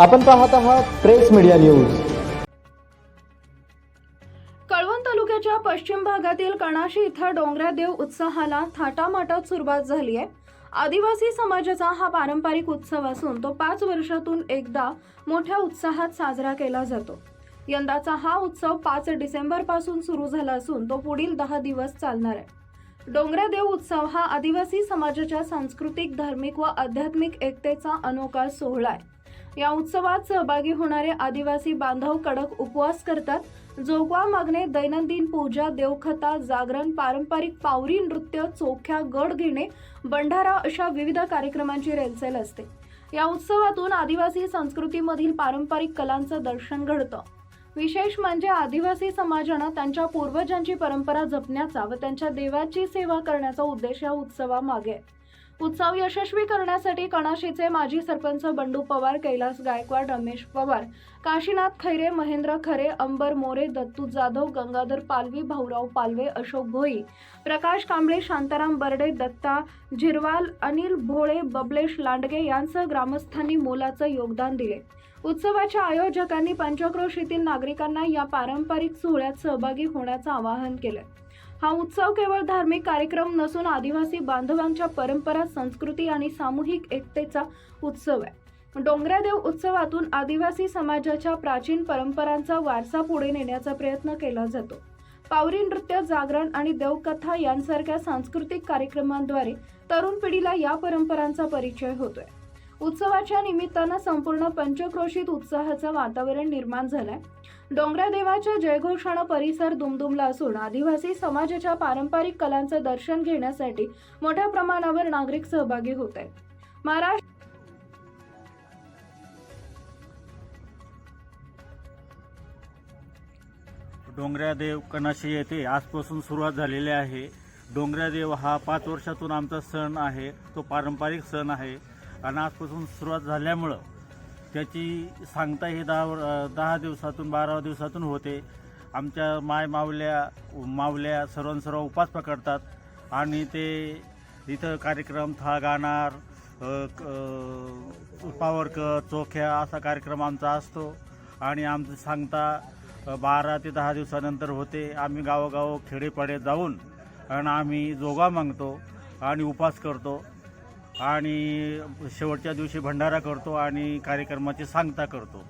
आपण पाहत आहात प्रेस मीडिया न्यूज. कळवण तालुक्याच्या पश्चिम भागातील कणाशी इथं डोंगरादेव उत्सवाला थाटामाटात सुरुवात झाली आहे. आदिवासी समाजाचा हा पारंपरिक उत्सव असून तो पाच वर्षातून एकदा मोठ्या उत्साहात साजरा केला जातो. यंदाचा हा उत्सव पाच डिसेंबरपासून सुरू झाला असून तो पुढील दहा दिवस चालणार आहे. डोंगरादेव उत्सव हा आदिवासी समाजाच्या सांस्कृतिक धार्मिक व आध्यात्मिक एकतेचा अनोखा सोहळा आहे. या उत्सवात सहभागी होणारे आदिवासी बांधव कडक उपवास करतात. जोगवा मागणे दैनंदिन पूजा देवखता जागरण पारंपरिक पावरी नृत्य चोख्या गड घेणे भंडारा अशा विविध कार्यक्रमांची रेलचेल असते. या उत्सवातून आदिवासी संस्कृतीमधील पारंपरिक कलांचं दर्शन घडतं. विशेष म्हणजे आदिवासी समाजानं त्यांच्या पूर्वजांची परंपरा जपण्याचा व त्यांच्या देवाची सेवा करण्याचा उद्देश या उत्सवामागे आहे. उत्सव यशस्वी करण्यासाठी कणाशीचे माजी सरपंच बंडू पवार कैलास गायकवाड रमेश पवार काशीनाथ खैरे महेंद्र खरे अंबर मोरे दत्तू जाधव गंगाधर पालवी भाऊराव पालवे अशोक भोई प्रकाश कांबळे शांताराम बर्डे दत्ता झिरवाल अनिल भोळे बबलेश लांडगे यांसह ग्रामस्थांनी मोलाचं योगदान दिले. उत्सवाच्या आयोजकांनी पंचक्रोशीतील नागरिकांना या पारंपरिक सोहळ्यात सहभागी होण्याचं आवाहन केलं. हा उत्सव केवळ धार्मिक कार्यक्रम नसून आदिवासी बांधवांच्या परंपरा संस्कृती आणि सामूहिक एकतेचा उत्सव आहे. डोंगरादेव उत्सवातून आदिवासी समाजाच्या प्राचीन परंपरांचा वारसा पुढे नेण्याचा प्रयत्न केला जातो. पावरी नृत्य जागरण आणि देवकथा यांसारख्या सांस्कृतिक कार्यक्रमांद्वारे तरुण पिढीला या परंपरांचा परिचय होतोय. उत्सवाच्या निमित्तानं संपूर्ण पंचक्रोशीत उत्साहाचं वातावरण निर्माण झालंय. डोंगरादेवाच्या जयघोषानं परिसर दुमदुमला असून आदिवासी समाजाच्या पारंपरिक कलांचं दर्शन घेण्यासाठी मोठ्या प्रमाणावर नागरिक सहभागी होत आहेत. महाराष्ट्र डोंगरादेव कनाशी येथे आजपासून सुरुवात झालेली आहे. डोंगरादेव हा पाच वर्षातून आमचा सण आहे. तो पारंपरिक सण आहे. आणि आजपासून सुरुवात झाल्यामुळं त्याची सांगता ही दहा दहा दिवसातून बारा दिवसातून होते. आमच्या माय मावल्या मावल्या सर्वां सर्व उपास पकडतात आणि ते इथं कार्यक्रम थळ गाणार क- पावरकर चोख्या असा कार्यक्रम आमचा असतो. आणि आमचं सांगता बारा ते दहा दिवसानंतर होते. आम्ही गावोगाव खेडेपाडे जाऊन आणि आम्ही जोगा मागतो आणि उपास करतो. आणि शेवटच्या दिवशी भंडारा करतो आणि कार्यक्रमाची सांगता करतो.